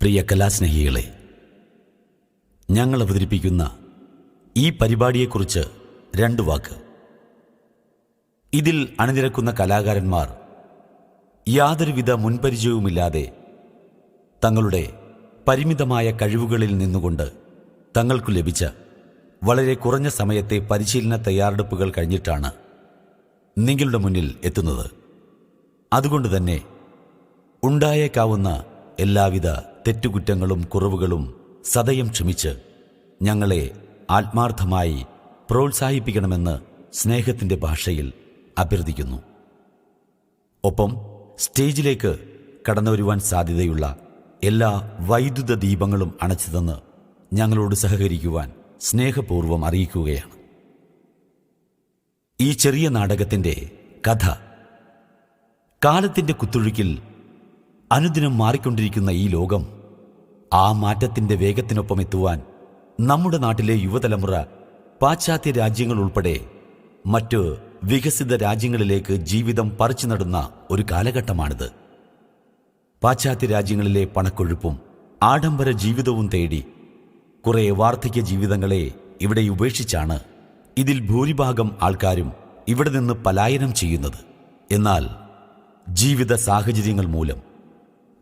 പ്രിയ കലാസ്നേഹികളെ ഞങ്ങൾ അവതരിപ്പിക്കുന്ന ഈ പരിപാടിയെക്കുറിച്ച് രണ്ട് വാക്ക്. ഇതിൽ അണിനിരക്കുന്ന കലാകാരന്മാർ യാതൊരുവിധ മുൻപരിചയവുമില്ലാതെ തങ്ങളുടെ പരിമിതമായ കഴിവുകളിൽ നിന്നുകൊണ്ട് തങ്ങൾക്കു ലഭിച്ച വളരെ കുറഞ്ഞ സമയത്തെ പരിശീലന തയ്യാറെടുപ്പുകൾ കഴിഞ്ഞിട്ടാണ് നിങ്ങളുടെ മുന്നിൽ എത്തുന്നത്. അതുകൊണ്ട് തന്നെ ഉണ്ടായേക്കാവുന്ന എല്ലാവിധ തെറ്റുകുറ്റങ്ങളും കുറവുകളും സദയം ക്ഷമിച്ച് ഞങ്ങളെ ആത്മാർത്ഥമായി പ്രോത്സാഹിപ്പിക്കണമെന്ന് സ്നേഹത്തിന്റെ ഭാഷയിൽ അഭ്യർത്ഥിക്കുന്നു. ഒപ്പം സ്റ്റേജിലേക്ക് കടന്നു വരുവാൻ സാധ്യതയുള്ള എല്ലാ വൈദ്യുത ദീപങ്ങളും അണച്ചുതന്ന് ഞങ്ങളോട് സഹകരിക്കുവാൻ സ്നേഹപൂർവം അറിയിക്കുകയാണ്. ഈ ചെറിയ നാടകത്തിന്റെ കഥ കാലത്തിന്റെ കുത്തൊഴുക്കിൽ അനുദിനം മാറിക്കൊണ്ടിരിക്കുന്ന ഈ ലോകം ആ മാറ്റത്തിന്റെ വേഗത്തിനൊപ്പം എത്തുവാൻ നമ്മുടെ നാട്ടിലെ യുവതലമുറ പാശ്ചാത്യ രാജ്യങ്ങൾ ഉൾപ്പെടെ മറ്റ് വികസിത രാജ്യങ്ങളിലേക്ക് ജീവിതം പറിച്ചു നടുന്ന ഒരു കാലഘട്ടമാണിത്. പാശ്ചാത്യ രാജ്യങ്ങളിലെ പണക്കൊഴുപ്പും ആഡംബര ജീവിതവും തേടി കുറെ വാർദ്ധക്യ ജീവിതങ്ങളെ ഇവിടെ ഉപേക്ഷിച്ചാണ് ഇതിൽ ഭൂരിഭാഗം ആൾക്കാരും ഇവിടെ നിന്ന് പലായനം ചെയ്യുന്നത്. എന്നാൽ ജീവിത സാഹചര്യങ്ങൾ മൂലം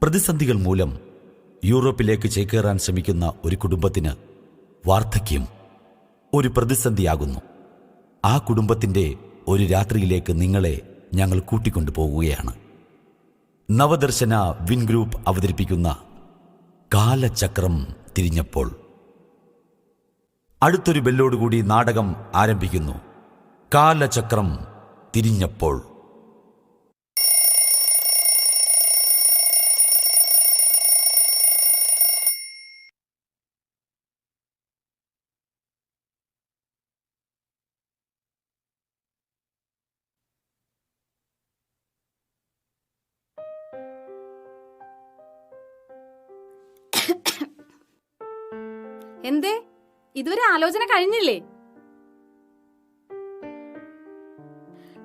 പ്രതിസന്ധികൾ മൂലം യൂറോപ്പിലേക്ക് ചേക്കേറാൻ ശ്രമിക്കുന്ന ഒരു കുടുംബത്തിന് വാർദ്ധക്യം ഒരു പ്രതിസന്ധിയാകുന്നു. ആ കുടുംബത്തിന്റെ ഒരു രാത്രിയിലേക്ക് നിങ്ങളെ ഞങ്ങൾ കൂട്ടിക്കൊണ്ടു പോകുകയാണ് നവദർശന വിൻ ഗ്രൂപ്പ് അവതരിപ്പിക്കുന്ന കാലചക്രം തിരിഞ്ഞപ്പോൾ അടുത്തൊരു ബെല്ലോടുകൂടി നാടകം ആരംഭിക്കുന്നു. കാലചക്രം തിരിഞ്ഞപ്പോൾ എന്തേ? ഇതുവരെ ആലോചന കഴിഞ്ഞില്ലേ?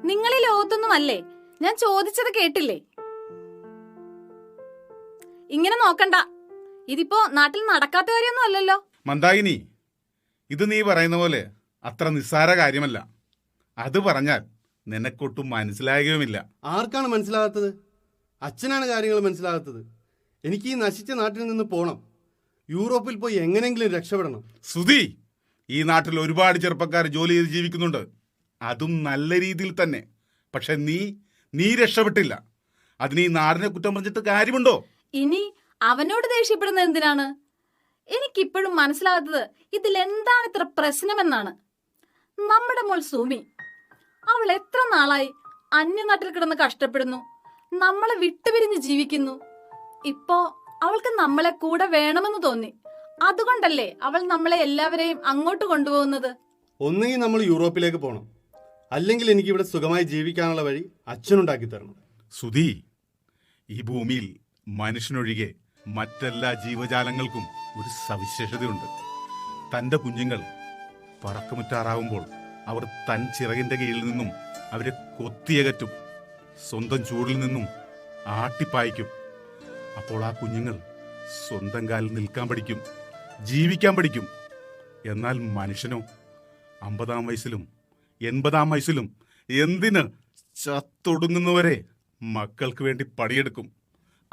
നിങ്ങൾ ഈ ലോകത്തൊന്നുമല്ലേ? ഞാൻ ചോദിച്ചത് കേട്ടില്ലേ? ഇങ്ങനെ നോക്കണ്ട. ഇതിപ്പോ നാട്ടിൽ നടക്കാത്ത കാര്യമൊന്നും അല്ലല്ലോ. മന്ദാകിനി ഇത് നീ പറയുന്ന പോലെ അത്ര നിസ്സാര കാര്യമല്ല. അത് പറഞ്ഞാൽ നിനക്കൊട്ടും മനസ്സിലാകുകയുമില്ല. ആർക്കാണ് മനസ്സിലാകാത്തത്? അച്ഛനാണ് കാര്യങ്ങൾ മനസ്സിലാകാത്തത്. എനിക്ക് ഈ നശിച്ച നാട്ടിൽ നിന്ന് പോകണം യൂറോപ്പിൽ പോയി എങ്ങനെയെങ്കിലും രക്ഷപ്പെടണം. സുധി ഈ നാട്ടിൽ ഒരുപാട് ചെറുപ്പക്കാർ ജോലി ചെയ്ത് ജീവിക്കുന്നുണ്ട്. അതും നല്ല രീതിയിൽ തന്നെ. പക്ഷെ നീ നീ രക്ഷപ്പെട്ടില്ല. അതിന് ഈ നാടിനെ കുറ്റം പറഞ്ഞിട്ട് കാര്യമുണ്ടോ? ഇനി അവനോട് ദേഷ്യപ്പെടുന്നത് എന്തിനാണ്? എനിക്കിപ്പോഴും മനസ്സിലാകാത്തത് ഇതിൽ എന്താണ് ഇത്ര പ്രശ്നമെന്നാണ്. നമ്മുടെ മോൾ സൂമി അവൾ എത്ര നാളായി അന്യനാട്ടിൽ കിടന്ന് കഷ്ടപ്പെടുന്നു. നമ്മളെ വിട്ടുപിരിഞ്ഞ് ജീവിക്കുന്നു. ഇപ്പോ അവൾക്ക് നമ്മളെ കൂടെ വേണമെന്ന് തോന്നി. അതുകൊണ്ടല്ലേ അവൾ നമ്മളെ എല്ലാവരെയും അങ്ങോട്ട് കൊണ്ടുപോകുന്നത്? ഒന്നുകിൽ നമ്മൾ യൂറോപ്പിലേക്ക് പോകണം അല്ലെങ്കിൽ എനിക്ക് ഇവിടെ സുഖമായി ജീവിക്കാനുള്ള വഴി അച്ഛനുണ്ടാക്കി തരണം. സുധി ഈ ഭൂമിയിൽ മനുഷ്യനൊഴികെ മറ്റെല്ലാ ജീവജാലങ്ങൾക്കും ഒരു സവിശേഷതയുണ്ട്. തന്റെ കുഞ്ഞുങ്ങൾ പറക്കമുറ്റാറാവുമ്പോൾ അവർ തൻ ചിറകിന്റെ കീഴിൽ നിന്നും അവരെ കൊത്തിയകറ്റും സ്വന്തം ചൂടിൽ നിന്നും ആട്ടിപ്പായിക്കും. അപ്പോൾ ആ കുഞ്ഞുങ്ങൾ സ്വന്തം കാലിൽ നിൽക്കാൻ പഠിക്കും ജീവിക്കാൻ പഠിക്കും. എന്നാൽ മനുഷ്യനോ അമ്പതാം വയസ്സിലും എൺപതാം വയസ്സിലും എന്തിന് ചത്തൊടുങ്ങുന്നവരെ മക്കൾക്ക് വേണ്ടി പണിയെടുക്കും?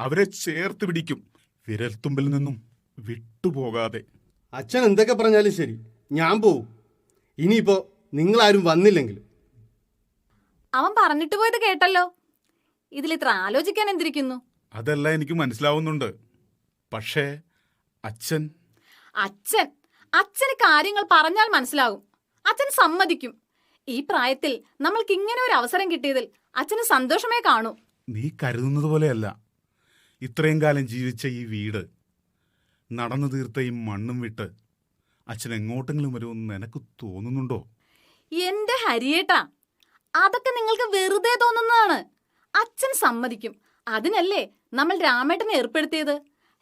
അവരെ ചേർത്ത് പിടിക്കും വിരൽത്തുമ്പിൽ നിന്നും വിട്ടുപോകാതെ. അച്ഛൻ എന്തൊക്കെ പറഞ്ഞാലും ശരി ഞാൻ പോവും. ഇനിയിപ്പോ നിങ്ങളാരും വന്നില്ലെങ്കിലും അവൻ പറഞ്ഞിട്ട് പോയത് കേട്ടല്ലോ. ഇതിൽ ഇത്ര ആലോചിക്കാൻ എന്തിരിക്കുന്നു? അതെല്ലാം എനിക്ക് മനസ്സിലാവുന്നുണ്ട്. പക്ഷേ അച്ഛൻ അച്ഛൻ? അച്ഛന് കാര്യങ്ങൾ പറഞ്ഞാൽ മനസ്സിലാകും അച്ഛൻ സമ്മതിക്കും. ഈ പ്രായത്തിൽ നമ്മൾക്ക് ഇങ്ങനെ ഒരു അവസരം കിട്ടിയതിൽ അച്ഛന് സന്തോഷമേ കാണൂ. നീ കരുതുന്നത് പോലെയല്ല ഇത്രയും കാലം ജീവിച്ച ഈ വീട് നടന്നു തീർത്ത ഈ മണ്ണും വിട്ട് അച്ഛൻ എങ്ങോട്ടെങ്കിലും വരുമെന്ന് നിനക്ക് തോന്നുന്നുണ്ടോ? എന്റെ ഹരിയേട്ടാ അതൊക്കെ നിങ്ങൾക്ക് വെറുതെ തോന്നുന്നതാണ്. അച്ഛൻ സമ്മതിക്കും. അതിനല്ലേ നമ്മൾ രാമേട്ടനെ ഏർപ്പെടുത്തിയത്?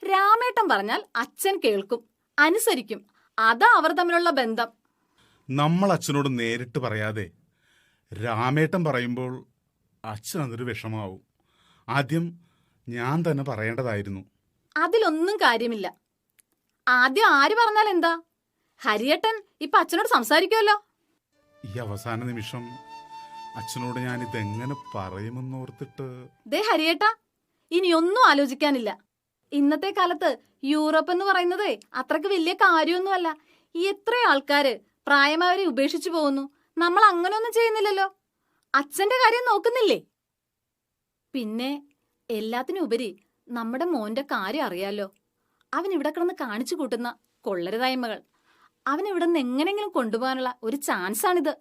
രാമേട്ടൻ പറഞ്ഞാൽ അച്ഛൻ കേൾക്കും അനുസരിക്കും. അതാ അവർ തമ്മിലുള്ള ബന്ധം. നമ്മൾ അച്ഛനോട് നേരിട്ട് പറയാതെ രാമേട്ടൻ പറയുമ്പോൾ അച്ഛൻ അതൊരു വിഷമാവും ആദ്യം ഞാൻ തന്നെ പറയേണ്ടതായിരുന്നു. അതിലൊന്നും കാര്യമില്ല. ആദ്യം ആര് പറഞ്ഞാൽ എന്താ? ഹരിയേട്ടൻ ഇപ്പൊ അച്ഛനോട് സംസാരിക്കുമല്ലോ ഈ അവസാന നിമിഷം അച്ഛനോട് ഞാൻ ഇതെങ്ങനെ പറയുമെന്നോർത്തിട്ട് ദേ ഹരിയേട്ടാ ഇനി ഒന്നും ആലോചിക്കാനില്ല. ഇന്നത്തെ കാലത്ത് യൂറോപ്പ് എന്ന് പറയുന്നത് അത്രയ്ക്ക് വലിയ കാര്യമൊന്നുമല്ല. എത്ര ആൾക്കാര് പ്രായമായവരെ ഉപേക്ഷിച്ചു പോകുന്നു. നമ്മൾ അങ്ങനെയൊന്നും ചെയ്യുന്നില്ലല്ലോ. അച്ഛന്റെ കാര്യം നോക്കുന്നില്ലേ? പിന്നെ എല്ലാത്തിനും ഉപരി നമ്മുടെ മോന്റെ കാര്യം അറിയാലോ. അവൻ ഇവിടെ കിടന്ന് കാണിച്ചു കൂട്ടുന്ന കൊള്ളരുതായ്മകൾ. അവൻ ഇവിടെ നിന്ന് എങ്ങനെങ്കിലും കൊണ്ടുപോകാനുള്ള ഒരു ചാൻസാണിത്.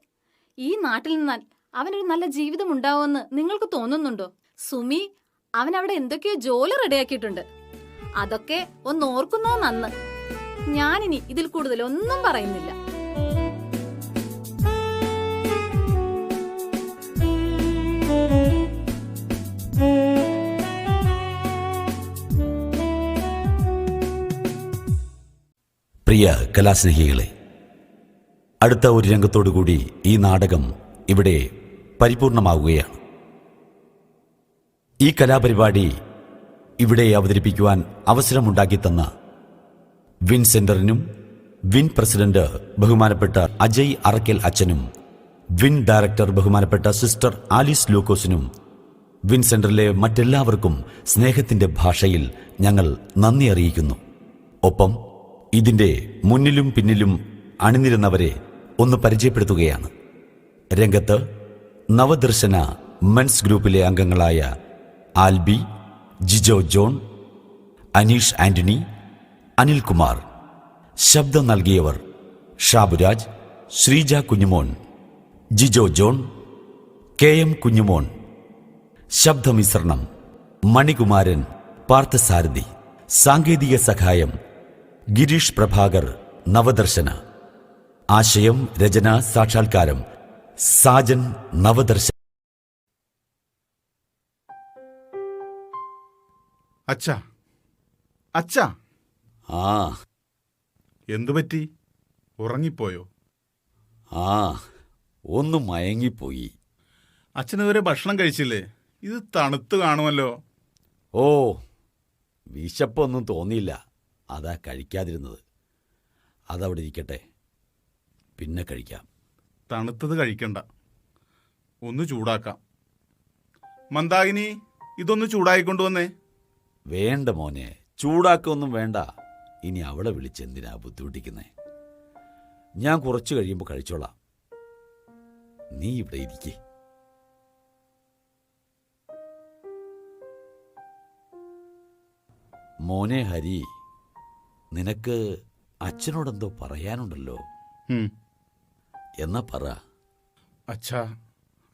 ഈ നാട്ടിൽ നിന്നാൽ അവനൊരു നല്ല ജീവിതം ഉണ്ടാവുമെന്ന് നിങ്ങൾക്ക് തോന്നുന്നുണ്ടോ? സുമി അവൻ അവിടെ എന്തൊക്കെയോ ജോലി റെഡിയാക്കിയിട്ടുണ്ട്. അതൊക്കെ ഒന്ന് ഓർക്കുന്നോ നന്ന്. ഞാനിനി ഇതിൽ കൂടുതൽ ഒന്നും പറയുന്നില്ല. പ്രിയ കലാസ്നേഹികളെ അടുത്ത ഒരു രംഗത്തോടു കൂടി ഈ നാടകം ഇവിടെ പരിപൂർണമാവുകയാണ്. ഈ കലാപരിപാടി ഇവിടെ അവതരിപ്പിക്കുവാൻ അവസരമുണ്ടാക്കി തന്ന വിൻ സെന്ററിനും വിൻ പ്രസിഡന്റ് ബഹുമാനപ്പെട്ട അജയ് അറക്കൽ അച്ഛനും വിൻ ഡയറക്ടർ ബഹുമാനപ്പെട്ട സിസ്റ്റർ ആലിസ് ലൂക്കോസിനും വിൻ സെന്ററിലെ മറ്റെല്ലാവർക്കും സ്നേഹത്തിന്റെ ഭാഷയിൽ ഞങ്ങൾ നന്ദി അറിയിക്കുന്നു. ഒപ്പം ഇതിന്റെ മുന്നിലും പിന്നിലും അണിനിരുന്നവരെ ഒന്ന് പരിചയപ്പെടുത്തുകയാണ്. രംഗത്ത് നവദർശന മെൻസ് ഗ്രൂപ്പിലെ അംഗങ്ങളായ ആൽബി ജിജോ ജോൺ അനീഷ് ആന്റണി അനിൽകുമാർ. ശബ്ദം നൽകിയവർ Shaburaj Sreeja Kunjumon Jijo John K M Kunjumon. ശബ്ദമിശ്രണം മണികുമാരൻ പാർത്ഥസാരഥി സാങ്കേതിക സഹായം ഗിരീഷ് പ്രഭാകർ നവദർശന. ആശയം രചന സാക്ഷാത്കാരം സാജൻ നവദർശൻ. അച്ഛാ അച്ഛാ. ആ. എന്തു പറ്റി? ഉറങ്ങിപ്പോയോ? ആ ഒന്ന് മയങ്ങിപ്പോയി. അച്ഛൻ ഇതുവരെ ഭക്ഷണം കഴിച്ചില്ലേ? ഇത് തണുത്തു കാണുമല്ലോ. ഓ വിശപ്പൊന്നും തോന്നിയില്ല. അതാ കഴിക്കാതിരുന്നത്. അതവിടെ ഇരിക്കട്ടെ. പിന്നെ കഴിക്കാം. തണുത്തത് കഴിക്കണ്ട. ഒന്ന് ചൂടാക്കാം. മന്ദാകിനി ഇതൊന്ന് ചൂടായിക്കൊണ്ടുവന്നേ വേണ്ട മോനെ ചൂടാക്കൊന്നും വേണ്ട. ഇനി അവളെ വിളിച്ച് എന്തിനാ ബുദ്ധിമുട്ടിക്കുന്നേ? ഞാൻ കുറച്ച് കഴിയുമ്പോൾ കഴിച്ചോളാം. നീ ഇവിടെ ഇരിക്കേ. മോനെ ഹരി നിനക്ക് അച്ഛനോടെന്തോ പറയാനുണ്ടല്ലോ. എന്നാ പറ. അച്ഛാ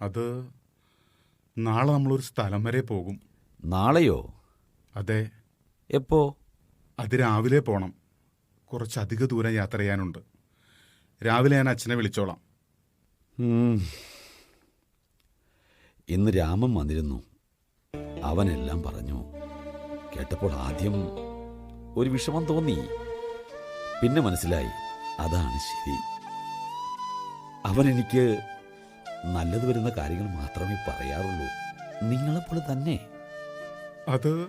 അത് നാളെ നമ്മളൊരു സ്ഥലം വരെ പോകും. നാളെയോ? അതെ. എപ്പോ? അത് രാവിലെ പോണം. കുറച്ചധിക ദൂരം യാത്ര ചെയ്യാനുണ്ട്. രാവിലെ ഞാൻ അച്ഛനെ വിളിച്ചോളാം. ഇന്ന് രാമൻ വന്നിരുന്നു. അവനെല്ലാം പറഞ്ഞു. കേട്ടപ്പോൾ ആദ്യം ഒരു വിഷമം തോന്നി. പിന്നെ മനസ്സിലായി. അതാണ് ശരി. അവൻ എനിക്ക് നല്ലത് വരുന്ന കാര്യങ്ങൾ മാത്രമേ പറയാറുള്ളൂ. നിങ്ങളെപ്പോലെ തന്നെ. അത്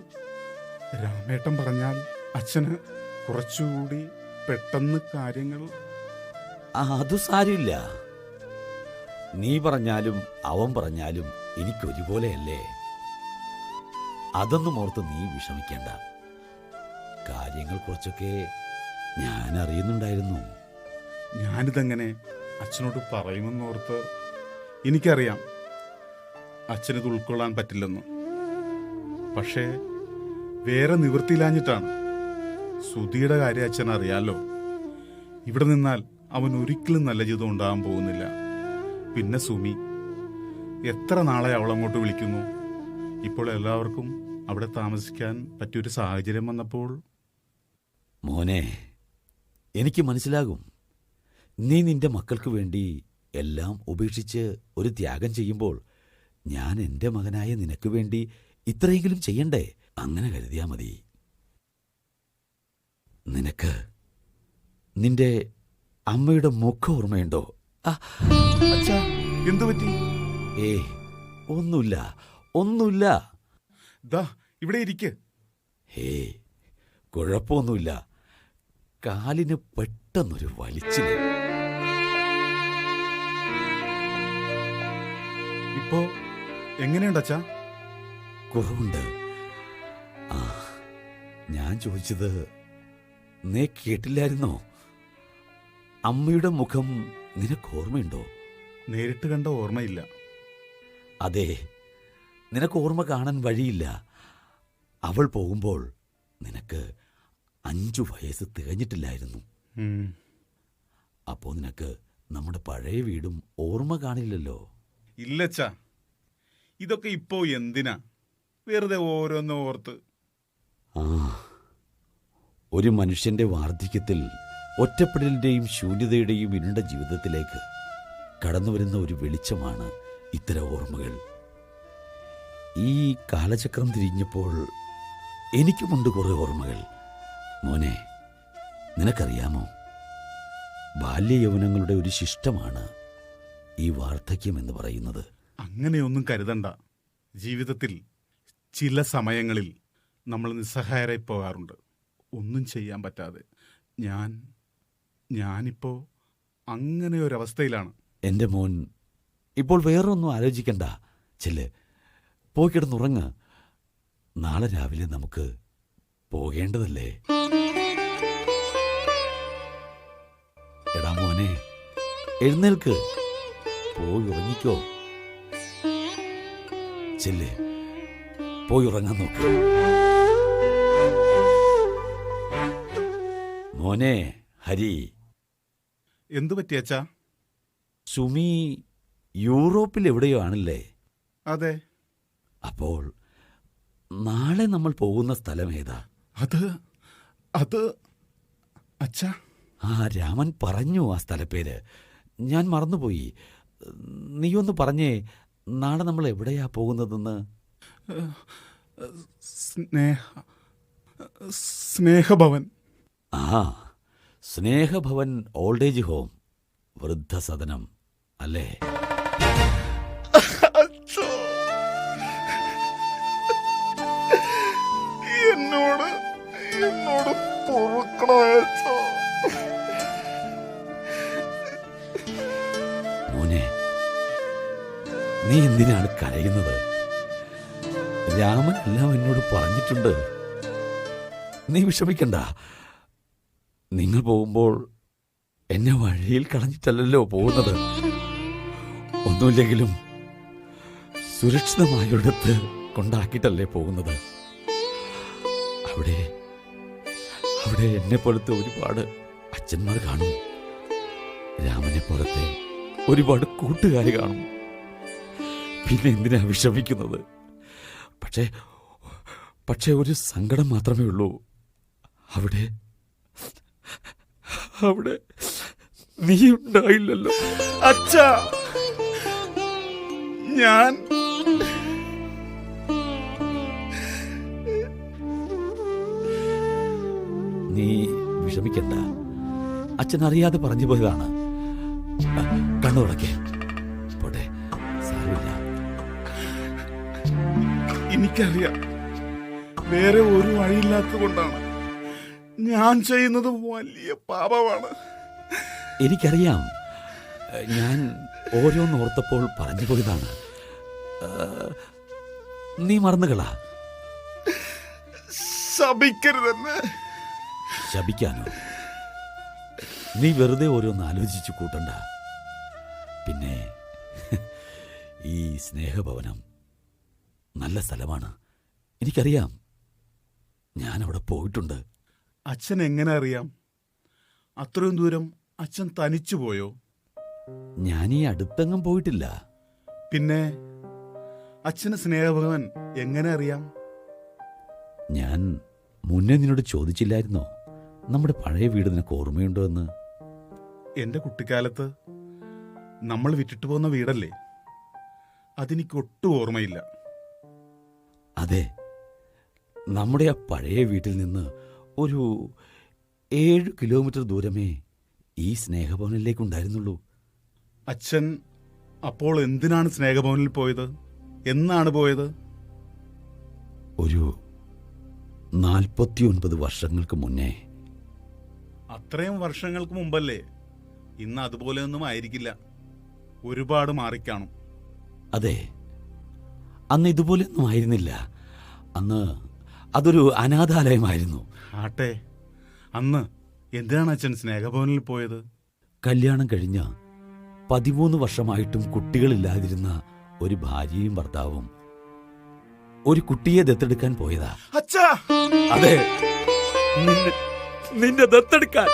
രാമേട്ടൻ പറഞ്ഞാൽ അച്ഛന് കുറച്ചുകൂടി പെട്ടെന്ന് കാര്യങ്ങൾ അത് സാരമില്ല. നീ പറഞ്ഞാലും അവൻ പറഞ്ഞാലും എനിക്കൊരുപോലെയല്ലേ അതൊന്നും ഓർത്ത് നീ വിഷമിക്കേണ്ട. കാര്യങ്ങൾ കുറച്ചൊക്കെ ഞാൻ അറിയുന്നുണ്ടായിരുന്നു. ഞാനിതെങ്ങനെ അച്ഛനോട് പറയുമെന്നോർത്ത് എനിക്കറിയാം അച്ഛനിത് ഉൾക്കൊള്ളാൻ പറ്റില്ലെന്ന്. പക്ഷേ വേറെ നിവൃത്തിയില്ലാഞ്ഞിട്ടാണ്. സുധിയുടെ കാര്യം അച്ഛൻ അറിയാലോ. ഇവിടെ നിന്നാൽ അവൻ ഒരിക്കലും നല്ല ജീവിതം ഉണ്ടാകാൻ പോകുന്നില്ല. പിന്നെ സുമി എത്ര നാളെ അങ്ങോട്ട് വിളിക്കുന്നു? ഇപ്പോൾ എല്ലാവർക്കും അവിടെ താമസിക്കാൻ പറ്റിയൊരു സാഹചര്യം വന്നപ്പോൾ? മോനെ എനിക്ക് മനസ്സിലാകും. നീ നിന്റെ മക്കൾക്ക് വേണ്ടി എല്ലാം ഉപേക്ഷിച്ച് ഒരു ത്യാഗം ചെയ്യുമ്പോൾ ഞാൻ എന്റെ മകനായ നിനക്ക് വേണ്ടി ഇത്രയെങ്കിലും ചെയ്യണ്ടേ? അങ്ങനെ കരുതിയാ മതി. നിനക്ക് നിന്റെ അമ്മയുടെ മുഖ ഓർമ്മയുണ്ടോ? എന്തുപറ്റി ഏ ഒന്നുമില്ല ഒന്നുമില്ല. ഇവിടെ ഇരിക്ക. ഹേ കുഴപ്പമൊന്നുമില്ല. കാലിന് പെട്ടെന്നൊരു വലിച്ചിൽ. ഇപ്പോ എങ്ങനെയുണ്ട് അച്ഛാ കുറവുണ്ട്. ആ ഞാൻ ചോദിച്ചത് നീ കേട്ടില്ലായിരുന്നോ? അമ്മയുടെ മുഖം നിനക്ക് ഓർമ്മയുണ്ടോ? നേരിട്ട് കണ്ട ഓർമ്മയില്ല. അതെ നിനക്ക് ഓർമ്മ കാണാൻ വഴിയില്ല. അവൾ പോകുമ്പോൾ നിനക്ക് അഞ്ചു വയസ്സ് തികഞ്ഞിട്ടില്ലായിരുന്നു. അപ്പോ അപ്പോൾ നിനക്ക് നമ്മുടെ പഴയ വീടും ഓർമ്മ കാണില്ലല്ലോ. ഇല്ലച്ചാ. ഇതൊക്കെ ഇപ്പോ എന്തിനാ? വെറുതെ ഓരോന്ന് ഓർത്ത്. ഒരു മനുഷ്യന്റെ വാർദ്ധക്യത്തിൽ ഒറ്റപ്പെടലിന്റെയും ശൂന്യതയുടെയും ഇരുണ്ട ജീവിതത്തിലേക്ക് കടന്നു വരുന്ന ഒരു വെളിച്ചമാണ് ഇത്തരം ഓർമ്മകൾ. ഈ കാലചക്രം തിരിഞ്ഞപ്പോൾ എനിക്കുമുണ്ട് കുറെ ഓർമ്മകൾ. മോനെ നിനക്കറിയാമോ? ബാല്യ യൗവനങ്ങളുടെ ഒരു ശിഷ്ടമാണ് ഈ വാർദ്ധക്യം എന്ന് പറയുന്നത്. അങ്ങനെയൊന്നും കരുതണ്ട. ജീവിതത്തിൽ ചില സമയങ്ങളിൽ നമ്മൾ നിസ്സഹായരായി പോകാറുണ്ട്. ഒന്നും ചെയ്യാൻ പറ്റാതെ. ഞാൻ ഞാനിപ്പോ അങ്ങനെ ഒരവസ്ഥയിലാണ്. എന്റെ മോൻ ഇപ്പോൾ വേറൊന്നും ആലോചിക്കണ്ട. ചെല്ല് പോയി കിടന്നുറങ്ങ. നാളെ രാവിലെ നമുക്ക് പോകേണ്ടതല്ലേ? എടാ മോനെ എഴുന്നേൽക്ക്. പോയി ഉറങ്ങിക്കോ ചെല്ലേ പോയി ഉറങ്ങാൻ നോക്ക് മോനെ ഹരി. എന്തു പറ്റിയച്ചാ സുമി യൂറോപ്പിൽ എവിടെയോ ആണല്ലേ? അതെ. അപ്പോൾ നാളെ നമ്മൾ പോകുന്ന സ്ഥലം ഏതാ? അത് അത് അച്ഛാ. ആ രാമൻ പറഞ്ഞു ആ സ്ഥലപ്പേര്. ഞാൻ മറന്നുപോയി. നീയൊന്ന് പറഞ്ഞേ നാളെ നമ്മൾ എവിടെയാ പോകുന്നതെന്ന്? സ്നേഹ സ്നേഹഭവൻ. ആ സ്നേഹഭവൻ ഓൾഡ് ഏജ് ഹോം വൃദ്ധസദനം അല്ലേ? എന്നോട് എന്നോട് പൊറുക്കണോ എന്തിനാണ് കരയുന്നത്? രാമൻ എല്ലാം എന്നോട് പറഞ്ഞിട്ടുണ്ട്. നീ വിഷമിക്കണ്ട. നിങ്ങൾ പോകുമ്പോൾ എന്നെ വഴിയിൽ കളഞ്ഞിട്ടല്ലല്ലോ പോകുന്നത്. ഒന്നുമില്ലെങ്കിലും സുരക്ഷിതമായൊരിടത്ത് കൊണ്ടാക്കിയിട്ടല്ലേ പോകുന്നത്. അവിടെ അവിടെ എന്നെ പോലത്തെ ഒരുപാട് അച്ഛന്മാർ കാണും. രാമനെ പോലത്തെ ഒരുപാട് കൂട്ടുകാർ കാണും. പിന്നെ എന്തിനാ വിഷമിക്കുന്നത്? പക്ഷേ പക്ഷേ ഒരു സങ്കടം മാത്രമേ ഉള്ളൂ. അവിടെ അവിടെ നീ ഉണ്ടായില്ലല്ലോ. അച്ഛാ! ഞാൻ നീ വിഷമിക്കണ്ട. അച്ഛൻ അറിയാതെ പറഞ്ഞു പോയതാണ്. ആ, എനിക്കറിയാം. വേറെ ഒരു വഴിയില്ലാത്തത് കൊണ്ടാണ് ഞാൻ ചെയ്യുന്നത് വലിയ പാപമാണ്. എനിക്കറിയാം. ഞാൻ ഓരോന്ന് ഓർത്തപ്പോൾ പറഞ്ഞു പോയതാണ്. നീ മറന്നുകളാ? ശപിക്കരുതെന്ന്. ശപിക്കാനോ? നീ വെറുതെ ഓരോന്ന് ആലോചിച്ചു കൂട്ടണ്ട. പിന്നെ ഈ സ്നേഹഭവനം നല്ല സ്ഥലമാണ്. എനിക്കറിയാം. ഞാൻ അവിടെ പോയിട്ടുണ്ട്. അച്ഛൻ എങ്ങനെ അറിയാം? അത്രയും ദൂരം അച്ഛൻ തനിച്ചു പോയോ? ഞാൻ ഈ അടുത്തെങ്ങും പോയിട്ടില്ല. പിന്നെ അച്ഛന് സ്നേഹഭഗവൻ എങ്ങനെ അറിയാം? ഞാൻ മുന്നേ നിന്നോട് ചോദിച്ചില്ലായിരുന്നോ? നമ്മുടെ പഴയ വീട് നിനക്ക് ഓർമ്മയുണ്ടോ എന്ന്? എന്റെ കുട്ടിക്കാലത്ത് നമ്മൾ വിറ്റിട്ട് പോകുന്ന വീടല്ലേ? അതെനിക്ക് ഒട്ടും ഓർമ്മയില്ല. അതെ നമ്മുടെ ആ പഴയ വീട്ടിൽ നിന്ന് ഒരു ഏഴ് കിലോമീറ്റർ ദൂരമേ ഈ സ്നേഹഭവനിലേക്ക് ഉണ്ടായിരുന്നുള്ളൂ. അച്ഛൻ അപ്പോൾ എന്തിനാണ് സ്നേഹഭവനിൽ പോയത്? എന്നാണ് പോയത്? ഒരു നാൽപ്പത്തിയൊൻപത് വർഷങ്ങൾക്ക് മുന്നേ. അത്രയും വർഷങ്ങൾക്ക് മുമ്പല്ലേ? ഇന്ന് അതുപോലെയൊന്നും ആയിരിക്കില്ല. ഒരുപാട് മാറിക്കാണും. അതെ അന്ന് ഇതുപോലെയൊന്നും ആയിരുന്നില്ല. അന്ന് അതൊരു അനാഥാലയമായിരുന്നു. ആട്ടെ അന്ന് എന്തിനാണ് അച്ഛൻ സ്നേഹഭവനിൽ പോയത്? കല്യാണം കഴിഞ്ഞ പതിമൂന്ന് വർഷമായിട്ടും കുട്ടികളില്ലാതിരുന്ന ഒരു ഭാര്യയും ഭർത്താവും ഒരു കുട്ടിയെ ദത്തെടുക്കാൻ പോയതാ. അച്ഛാ! അതെ. നിന്നെ ദത്തെടുക്കാൻ.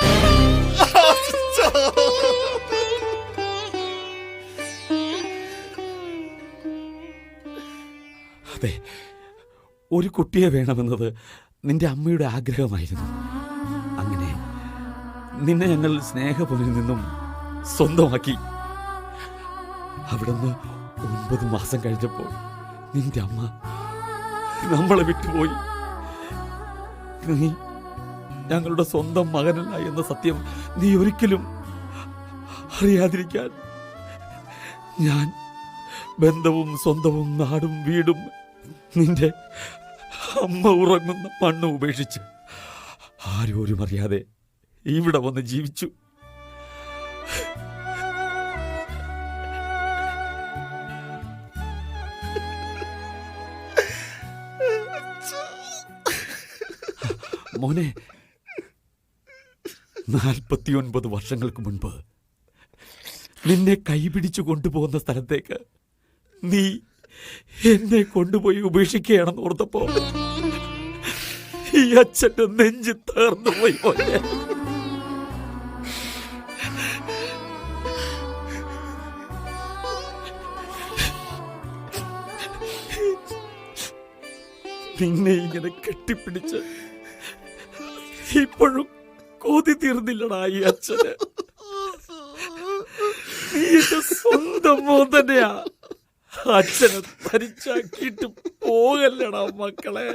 അതെ ഒരു കുട്ടിയെ വേണമെന്നത് നിന്റെ അമ്മയുടെ ആഗ്രഹമായിരുന്നു. അങ്ങനെ നിന്നെ ഞങ്ങൾ സ്നേഹപുനിൽ നിന്നും സ്വന്തമാക്കി. അവിടുന്ന് ഒൻപത് മാസം കഴിഞ്ഞപ്പോൾ നിന്റെ അമ്മ നമ്മളെ വിട്ടുപോയി. നീ ഞങ്ങളുടെ സ്വന്തം മകനല്ല എന്ന സത്യം നീ ഒരിക്കലും അറിയാതിരിക്കാൻ ഞാൻ ബന്ധവും സ്വന്തവും നാടും വീടും നിന്റെ അമ്മ ഉറങ്ങുന്ന മണ്ണ് ഉപേക്ഷിച്ച് ആരോരും അറിയാതെ ഇവിടെ വന്ന് ജീവിച്ചു. മോനെ നാൽപ്പത്തിയൊൻപത് വർഷങ്ങൾക്ക് മുൻപ് നിന്നെ കൈപിടിച്ചു കൊണ്ടുപോകുന്ന സ്ഥലത്തേക്ക് നീ എന്നെ കൊണ്ടുപോയി ഉപേക്ഷിക്കുകയാണെന്ന് ഓർത്തപ്പോ ഈ അച്ഛന്റെ നെഞ്ചി തേർന്നു പോയി പോലെ നിന്നെ ഇങ്ങനെ കെട്ടിപ്പിടിച്ച് ഇപ്പോഴും കൊതി തീർന്നില്ലടാ ഈ അച്ഛന്. നീ എന്റെ സ്വന്തം മോൻ തന്നെയാ. അച്ഛനെ തരിച്ചാക്കിയിട്ട് പോകല്ലടാ മക്കളെ?